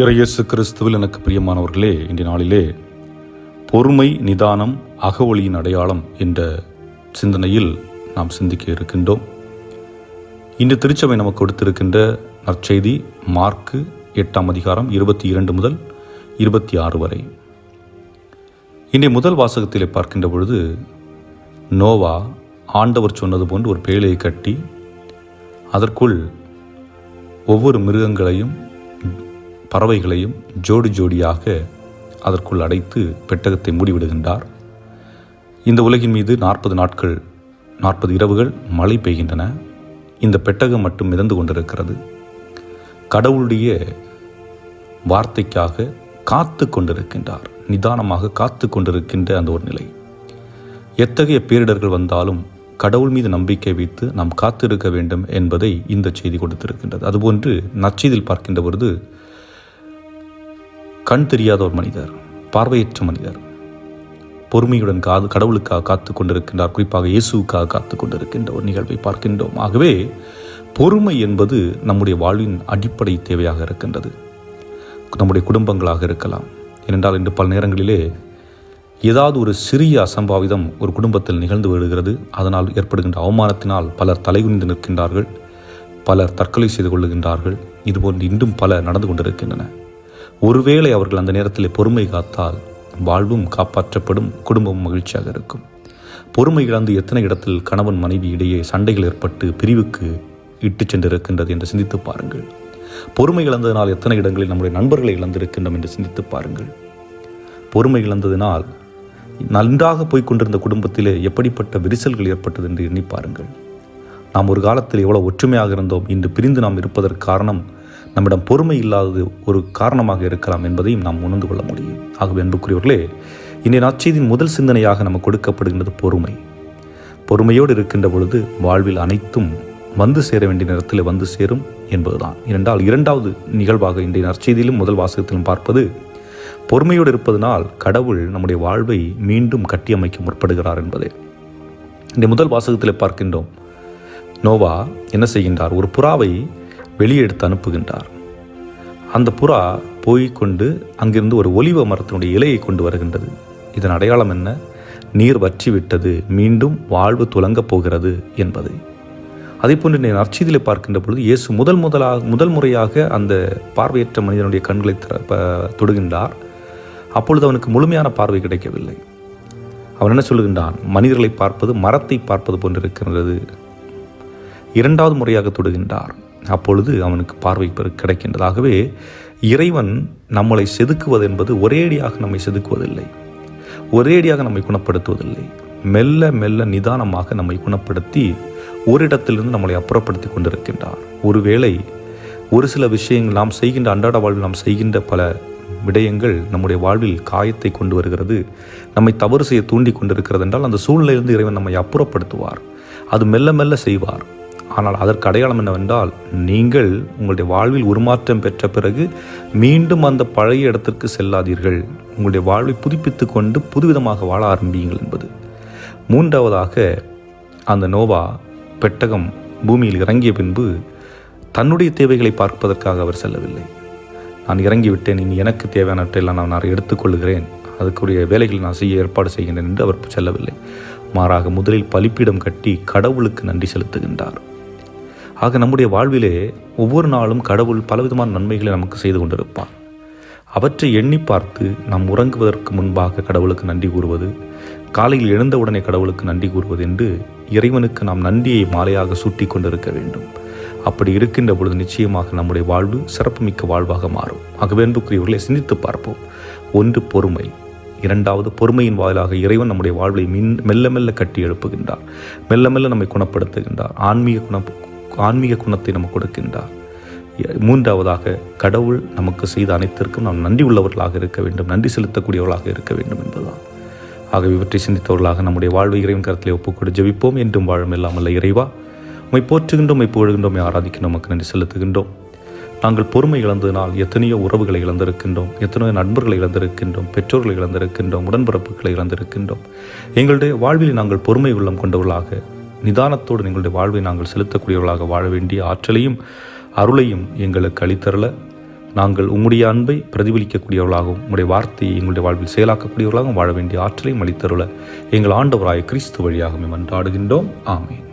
இறையேசு கிறிஸ்துவில் எனக்கு பிரியமானவர்களே இன்றைய நாளிலே பொறுமை நிதானம் அகவொளியின் அடையாளம் என்ற சிந்தனையில் நாம் சிந்திக்க இருக்கின்றோம். இன்று திருச்சபை நமக்கு கொடுத்திருக்கின்ற நற்செய்தி மார்க்கு எட்டாம் அதிகாரம் இருபத்தி இரண்டு முதல் இருபத்தி ஆறு வரை. இன்றைய முதல் வாசகத்திலே பார்க்கின்ற பொழுது நோவா ஆண்டவர் சொன்னது போன்று ஒரு பேழையை கட்டி அதற்குள் ஒவ்வொரு மிருகங்களையும் பறவைகளையும் ஜோடி ஜோடியாக அதற்குள் அடைத்து பெட்டகத்தை மூடிவிடுகின்றார். இந்த உலகின் மீது நாற்பது நாட்கள் நாற்பது இரவுகள் மழை பெய்கின்றன. இந்த பெட்டகம் மட்டும் மிதந்து கொண்டிருக்கிறது. கடவுளுடைய வார்த்தைக்காக காத்து கொண்டிருக்கின்றார். நிதானமாக காத்து கொண்டிருக்கின்ற அந்த ஒரு நிலை. எத்தகைய பேரிடர்கள் வந்தாலும் கடவுள் மீது நம்பிக்கை வைத்து நாம் காத்திருக்க வேண்டும் என்பதை இந்த செய்தி கொடுத்திருக்கின்றது. அதுபோன்று நச்செய்தியில் பார்க்கின்ற பொழுது கண் தெரியாத ஒரு மனிதர் பார்வையற்ற மனிதர். பொறுமையுடன் காது கடவுளுக்காக காத்து கொண்டிருக்கின்றார் குறிப்பாக இயேசுவுக்காக காத்து கொண்டிருக்கின்ற ஒரு நிகழ்வை பார்க்கின்றோம். ஆகவே பொறுமை என்பது நம்முடைய வாழ்வின் அடிப்படை தேவையாக இருக்கின்றது. நம்முடைய குடும்பங்களாக இருக்கலாம். ஏனென்றால் இன்று பல நேரங்களிலே ஏதாவது ஒரு சிறிய அசம்பாவிதம் ஒரு குடும்பத்தில் நிகழ்ந்து விடுகிறது. அதனால் ஏற்படுகின்ற அவமானத்தினால் பலர் தலைகுனிந்து நிற்கின்றார்கள். பலர் தற்கொலை செய்து கொள்ளுகின்றார்கள். இதுபோன்று இன்றும் பல நடந்து கொண்டிருக்கின்றன. ஒருவேளை அவர்கள் அந்த நேரத்தில் பொறுமை காத்தால் வாழ்வும் காப்பாற்றப்படும் குடும்பமும் மகிழ்ச்சியாக இருக்கும். பொறுமை இழந்து எத்தனை இடத்தில் கணவன் மனைவி இடையே சண்டைகள் ஏற்பட்டு பிரிவுக்கு இட்டு சென்றிருக்கின்றது என்று சிந்தித்து பாருங்கள். பொறுமை இழந்ததினால் எத்தனை இடங்களில் நம்முடைய நண்பர்களை இழந்திருக்கின்றோம் என்று சிந்தித்து பாருங்கள். பொறுமை இழந்ததினால் நன்றாக போய்கொண்டிருந்த குடும்பத்திலே எப்படிப்பட்ட விரிசல்கள் ஏற்பட்டது என்று எண்ணி பாருங்கள். நாம் ஒரு காலத்தில் எவ்வளவு ஒற்றுமையாக இருந்தோம் இன்று பிரிந்து நாம் இருப்பதற்கு காரணம் நம்மிடம் பொறுமை இல்லாதது ஒரு காரணமாக இருக்கலாம் என்பதையும் நாம் உணர்ந்து கொள்ள முடியும். ஆகவே அன்புக்குரியவர்களே இன்றைய நற்செய்தியின் முதல் சிந்தனையாக நமக்கு கொடுக்கப்படுகின்றது பொறுமை. பொறுமையோடு இருக்கின்ற பொழுது வாழ்வில் அனைத்தும் வந்து சேர வேண்டிய நேரத்தில் வந்து சேரும் என்பதுதான். இரண்டால் இரண்டாவது நிகழ்வாக இன்றைய நற்செய்தியிலும் முதல் வாசகத்திலும் பார்ப்பது பொறுமையோடு இருப்பதனால் கடவுள் நம்முடைய வாழ்வை மீண்டும் கட்டியமைக்க முற்படுகிறார் என்பதே. இந்த முதல் வாசகத்தில் பார்க்கின்றோம். நோவா என்ன செய்கின்றார்? ஒரு புறாவை வெளியே எடுத்து அனுப்புகின்றார். அந்த புறா போய் கொண்டு அங்கிருந்து ஒரு ஒலிவ மரத்தினுடைய இலையை கொண்டு வருகின்றது. இதன் அடையாளம் என்ன? நீர் வற்றி விட்டது மீண்டும் வாழ்வு துலங்கப் போகிறது என்பதை. அதே போன்று நீ நற்செய்தியில் பார்க்கின்ற பொழுது இயேசு முதல் முதலாக முதல் முறையாக அந்த பார்வையற்ற மனிதனுடைய கண்களை திற தொடுகின்றார். அப்பொழுது அவனுக்கு முழுமையான பார்வை கிடைக்கவில்லை. அவன் என்ன சொல்லுகின்றான்? மனிதர்களை பார்ப்பது மரத்தை பார்ப்பது போன்றிருக்கின்றது இரண்டாவது முறையாக தொடுகின்றார். அப்பொழுது அவனுக்கு பார்வை கிடைக்கின்றதாகவே இறைவன் நம்மளை செதுக்குவது என்பது ஒரேடியாக நம்மை செதுக்குவதில்லை. ஒரேடியாக நம்மை குணப்படுத்துவதில்லை. மெல்ல மெல்ல நிதானமாக நம்மை குணப்படுத்தி ஒரு இடத்திலிருந்து நம்மளை அப்புறப்படுத்தி கொண்டிருக்கின்றார். ஒருவேளை ஒரு சில விஷயங்கள் நாம் செய்கின்ற அன்றாட வாழ்வில் நாம் செய்கின்ற பல விடயங்கள் நம்முடைய வாழ்வில் காயத்தை கொண்டு வருகிறது நம்மை தவறு செய்ய தூண்டி கொண்டிருக்கிறது என்றால் அந்த சூழ்நிலையிலிருந்து இறைவன் நம்மை அப்புறப்படுத்துவார். அது மெல்ல மெல்ல செய்வார். ஆனால் அதற்கு அடையாளம் என்னவென்றால் நீங்கள் உங்களுடைய வாழ்வில் உருமாற்றம் பெற்ற பிறகு மீண்டும் அந்த பழைய இடத்திற்கு செல்லாதீர்கள். உங்களுடைய வாழ்வை புதுப்பித்து கொண்டு புதுவிதமாக வாழ ஆரம்பியுங்கள் என்பது. மூன்றாவதாக அந்த நோவா பெட்டகம் பூமியில் இறங்கிய பின்பு தன்னுடைய தேவைகளை பார்ப்பதற்காக அவர் செல்லவில்லை. நான் இறங்கிவிட்டேன் இனி எனக்கு தேவையானவற்றையெல்லாம் நான் நான் எடுத்துக்கொள்கிறேன் அதுக்குரிய வேலைகளை நான் செய்ய ஏற்பாடு செய்கின்றேன் என்று அவர் செல்லவில்லை. மாறாக முதலில் பலிப்பீடம் கட்டி கடவுளுக்கு நன்றி செலுத்துகின்றார். ஆக நம்முடைய வாழ்விலே ஒவ்வொரு நாளும் கடவுள் பலவிதமான நன்மைகளை நமக்கு செய்து கொண்டிருப்பார். அவற்றை எண்ணி பார்த்து நாம் உறங்குவதற்கு முன்பாக கடவுளுக்கு நன்றி கூறுவது காலையில் எழுந்தவுடனே கடவுளுக்கு நன்றி கூறுவது என்று இறைவனுக்கு நாம் நன்றியை மாலையாக சூட்டி கொண்டிருக்க வேண்டும். அப்படி இருக்கின்ற பொழுது நிச்சயமாக நம்முடைய வாழ்வு சிறப்புமிக்க வாழ்வாக மாறும். ஆகவே அன்புக்குரியவர்களை சிந்தித்து பார்ப்போம். ஒன்று பொறுமை. இரண்டாவது பொறுமையின் வாயிலாக இறைவன் நம்முடைய வாழ்வை மின் மெல்ல மெல்ல கட்டி எழுப்புகின்றார். மெல்ல மெல்ல நம்மை குணப்படுத்துகின்றார். ஆன்மீக குண ஆன்மீக குணத்தை நமக்கு கொடுக்கின்றார். மூன்றாவதாக கடவுள் நமக்கு செய்த அனைத்திற்கும் நாம் நன்றி உள்ளவர்களாக இருக்க வேண்டும் நன்றி செலுத்தக்கூடியவர்களாக இருக்க வேண்டும் என்பதுதான். ஆகவே இவற்றை சிந்தித்தவர்களாக நம்முடைய வாழ்வை இறைவன் கருத்திலே ஒப்புக்கொடு ஜெபிப்போம். என்றும் வாழும் இல்லாமல் இறைவா. உமை போற்றுகின்றோம் உம்மை புகழ்கின்றோம் உம்மை ஆராதிக்கின்றோம் நமக்கு நன்றி செலுத்துகின்றோம். நாங்கள் பொறுமை இழந்ததினால் எத்தனையோ உறவுகளை இழந்திருக்கின்றோம் எத்தனையோ நண்பர்களை இழந்திருக்கின்றோம் பெற்றோர்களை இழந்திருக்கின்றோம் உடன்பிறப்புகளை இழந்திருக்கின்றோம். எங்களுடைய வாழ்வில் நாங்கள் பொறுமை உள்ளம் கொண்டவர்களாக நிதானத்தோடு எங்களுடைய வாழ்வை நாங்கள் செலுத்தக்கூடியவர்களாக வாழ வேண்டிய ஆற்றலையும் அருளையும் எங்களுக்கு அளித்தரல நாங்கள் உம்முடைய அன்பை பிரதிபலிக்கக்கூடியவர்களாகவும் உம்முடைய வார்த்தையை எங்களுடைய வாழ்வில் செயலாக்கக்கூடியவர்களாகவும் வாழ வேண்டிய ஆற்றலையும் அளித்தருள. எங்கள் ஆண்டவராய கிறிஸ்து வழியாக மன்றாடுகின்றோம் ஆமேன்.